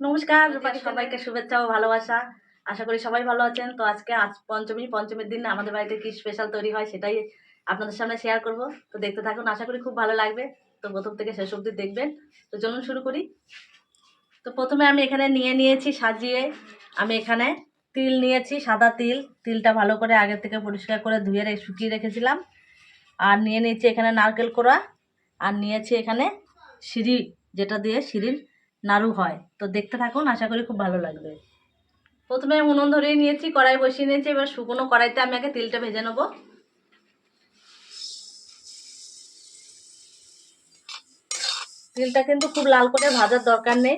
নমস্কার রূপাকে সবাইকে শুভেচ্ছা ও ভালোবাসা। আশা করি সবাই ভালো আছেন। তো আজকে আজ পঞ্চমী পঞ্চমীর দিন আমাদের বাড়িতে কি স্পেশাল তৈরি হয় সেটাই আপনাদের সামনে শেয়ার করব। তো দেখতে থাকুন আশা করি খুব ভালো লাগবে। তো প্রথম থেকে শেষ অবধি দেখবেন। তো চলুন শুরু করি। তো প্রথমে আমি এখানে নিয়ে নিয়েছি সাজিয়ে আমি এখানে তিল নিয়েছি সাদা তিল। তিলটা ভালো করে আগে থেকে পরিষ্কার করে ধুয়ে রে- শুকিয়ে রেখেছিলাম। আর নিয়ে নিয়েছি এখানে নারকেল কোড়া। আর নিয়েছি এখানে সিঁড়ি যেটা দিয়ে সিঁড়ির নাড়ু হয়। তো দেখতে থাকুন, আশা করি খুব ভালো লাগবে। প্রথমে উনুন ধরিয়ে নিয়েছি, কড়াই বসিয়ে নিয়েছি, এবার শুকনো কড়াইতে আমি আগে তিলটা ভেজে নেব। তিলটা কিন্তু খুব লাল করে ভাজার দরকার নেই,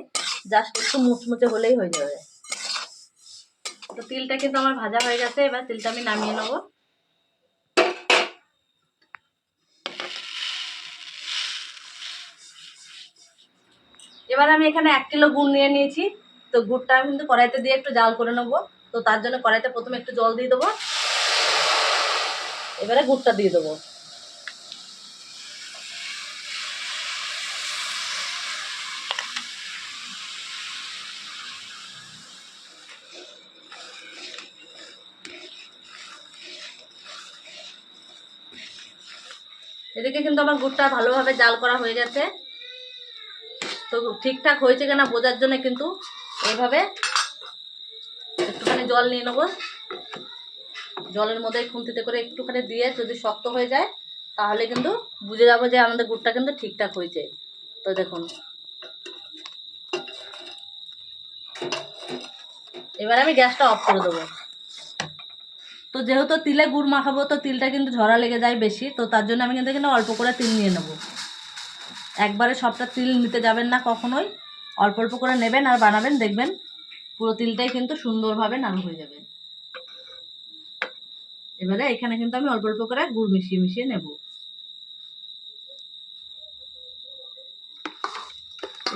জাস্ট একটু মুচমুচে হলেই হয়ে যাবে। তো তিলটা কিন্তু আমার ভাজা হয়ে গেছে, এবার তিলটা আমি নামিয়ে নেব। এবার আমি এখানে এক কিলো গুড় নিয়ে নিয়েছি। তো গুড়টা আমি কিন্তু কড়াইতে দিয়ে একটু জাল করে নেব। তো তার জন্য কড়াইতে প্রথমে একটু জল দিয়ে দেবো। এবারে গুড়টা দিয়ে দেবো। এদিকে কিন্তু আমার গুড়টা ভালোভাবে জাল করা হয়ে গেছে। তো ঠিকঠাক হয়েছে কিনা বোঝার জন্য কিন্তু এইভাবে একটুখানি জল নিয়ে নেব। জলের মধ্যে খুন্তিতে করে একটুখানি দিয়ে যদি শক্ত হয়ে যায়, তাহলে কিন্তু বুঝে যাব যে আমাদের গুড়টা কিন্তু ঠিকঠাক হয়েছে। তো দেখুন। এবার আমি গ্যাসটা অফ করে দেবো। তো যেহেতু তিলে গুড় মাখাবো, তো তিলটা কিন্তু ঝরা লেগে যায় বেশি, তো তার জন্য আমি কিন্তু এখানে অল্প করে তিল নিয়ে নেব। একবারে সবটা তিল নিতে যাবেন না কখনোই। অল্প অল্প করে নেবেন আর বানাবেন, দেখবেন পুরো তিলটাই কিন্তু সুন্দরভাবে নাড়ু হয়ে যাবে। এবারে এখানে কিন্তু আমি অল্প অল্প করে গুড় মিশিয়ে মিশিয়ে নেব।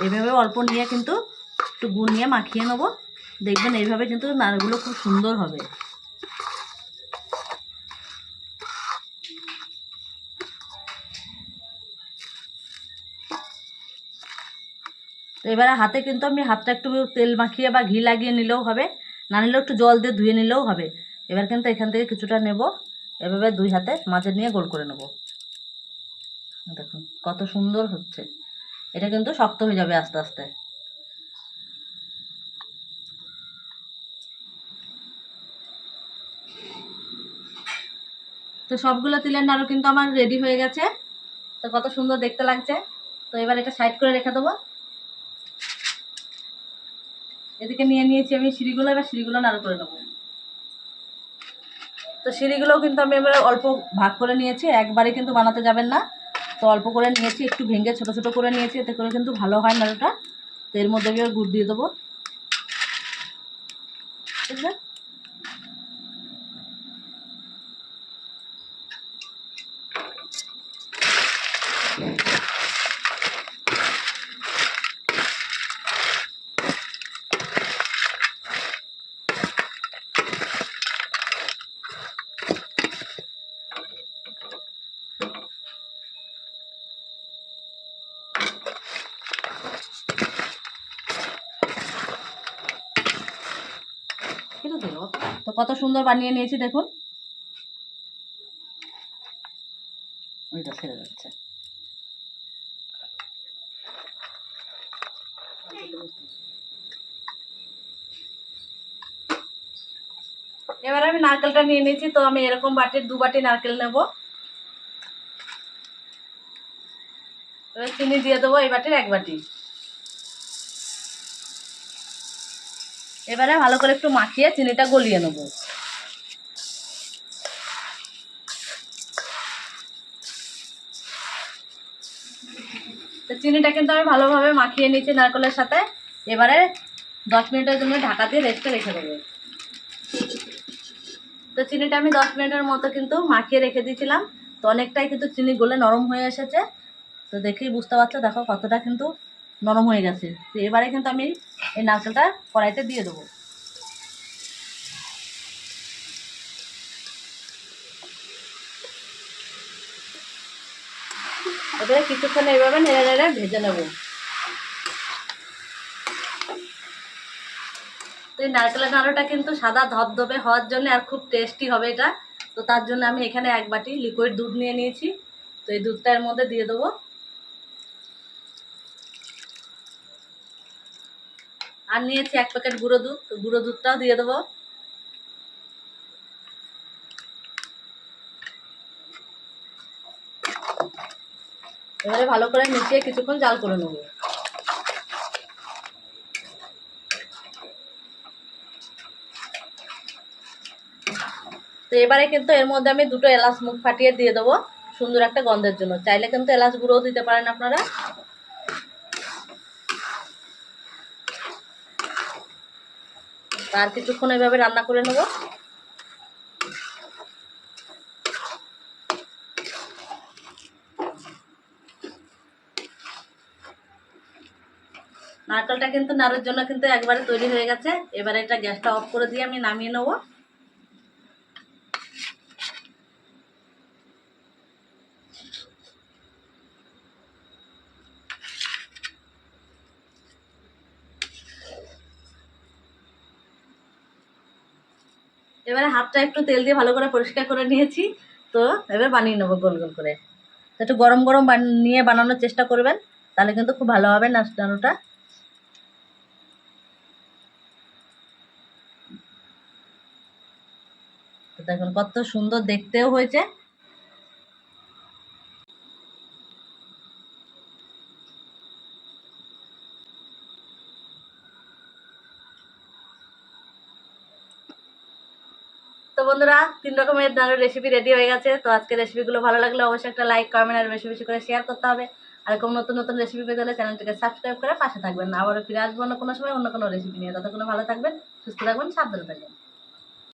এইভাবে অল্প নিয়ে কিন্তু একটু গুড় নিয়ে মাখিয়ে নেব। দেখবেন এইভাবে কিন্তু নাড়ুগুলো খুব সুন্দর হবে। তো এবারে হাতে কিন্তু আমি হাতটা একটু তেল মাখিয়ে বা ঘি লাগিয়ে নিলেও হবে, না নিলেও একটু জল দিয়ে ধুয়ে নিলেও হবে। এবার কিন্তু এখান থেকে কিছুটা নেব, এভাবে দুই হাতে মাঝে নিয়ে গোল করে নেব। দেখুন, কত সুন্দর হচ্ছে। এটা কিন্তু শক্ত হয়ে যাবে আস্তে আস্তে। তো সবগুলো তিলের নাড়ু কিন্তু আমার রেডি হয়ে গেছে। তো কত সুন্দর দেখতে লাগছে। তো এবার এটা সাইড করে রেখে দেবো। এদিকে নিয়ে নিয়েছি আমি সিঁড়িগুলো, এবার সিঁড়িগুলো নাড়ু করে নেব। তো সিঁড়িগুলোও কিন্তু আমি এবার অল্প ভাগ করে নিয়েছি একবারে কিন্তু বানাতে যাবেন না। তো অল্প করে নিয়েছি, একটু ভেঙে ছোট ছোট করে নিয়েছি, এতে করে কিন্তু ভালো হয় নাড়ুটা। তো এর মধ্যে আমি গুড় দিয়ে দেবো। তো কত সুন্দর বানিয়ে নিয়েছি দেখুন। ওইটা ছেড়ে যাচ্ছে। এবার আমি নারকেলটা নিয়ে নিয়েছি, তো আমি এরকম বাটির দু বাটি নারকেল নেব। চিনি দিয়ে দেবো এই বাটির এক বাটি। এবারে ভালো করে একটু মাখিয়ে চিনিটা গলিয়ে নেব। তো চিনিটা কিন্তু আমি ভালোভাবে মাখিয়ে নিয়েছি নারকেলের সাথে। এবারে দশ মিনিটের জন্য ঢাকা দিয়ে রেস্টে রেখে দেবো। তো চিনিটা আমি দশ মিনিটের মতো কিন্তু মাখিয়ে রেখে দিয়েছিলাম। তো অনেকটাই কিন্তু চিনি গলে নরম হয়ে এসেছে। তো দেখেই বুঝতে পারছ, দেখো কতটা কিন্তু নরম হয়ে গেছে। তো এবারে কিন্তু আমি এই নারকেলটা কড়াইতে দিয়ে দেবো। এবারে কিছুক্ষণ এইভাবে নেড়ে নেড়ে ভেজে নেব। তো এই নারকেলের নাড়ুটা কিন্তু সাদা ধবধবে হওয়ার জন্য আর খুব টেস্টি হবে এটা। তো তার জন্য আমি এখানে এক বাটি লিকুইড দুধ নিয়ে নিয়েছি। তো এই দুধটা এর মধ্যে দিয়ে দেবো। আর নিয়েছি এক প্যাকেট গুঁড়ো দুধ, তো গুঁড়ো দুধটাও দিয়ে দেবো। এবারে ভালো করে মিশিয়ে কিছুক্ষণ জাল করে নেব। তো এবারে কিন্তু এর মধ্যে আমি দুটো এলাচ মুখ ফাটিয়ে দিয়ে দেবো সুন্দর একটা গন্ধের জন্য। চাইলে কিন্তু এলাচ গুঁড়োও দিতে পারেন আপনারা। আর কিছুক্ষণ এভাবে রান্না করে নেব। নারকেলটা কিন্তু নাড়ুর জন্য কিন্তু একবারে তৈরি হয়ে গেছে। এবারে এটা গ্যাসটা অফ করে দিয়ে আমি নামিয়ে নেব। এবারে হাতটা একটু তেল দিয়ে ভালো করে পরিষ্কার করে নিয়েছি। তো এবার বানিয়ে নেব গোল গোল করে। একটু গরম গরম নিয়ে বানানোর চেষ্টা করবেন, তাহলে কিন্তু খুব ভালো হবে না তো দেখুন কত সুন্দর দেখতেও হয়েছে। বন্ধুরা, তিন রকমের দারুণ রেসিপি রেডি হয়ে গেছে। তো আজকে রেসিপিগুলো ভালো লাগলে অবশ্যই একটা লাইক কমেন্ট আর বেশি বেশি করে শেয়ার করতে হবে। আর কোনো নতুন নতুন রেসিপি পেতে হলে চ্যানেলটিকে সাবস্ক্রাইব করে পাশে থাকবেন। আবারও ফিরে আসব অন্য কোনো সময় অন্য কোনো রেসিপি নিয়ে। ততক্ষণ ভালো থাকবেন, সুস্থ থাকবেন, সাবধানে থাকবেন।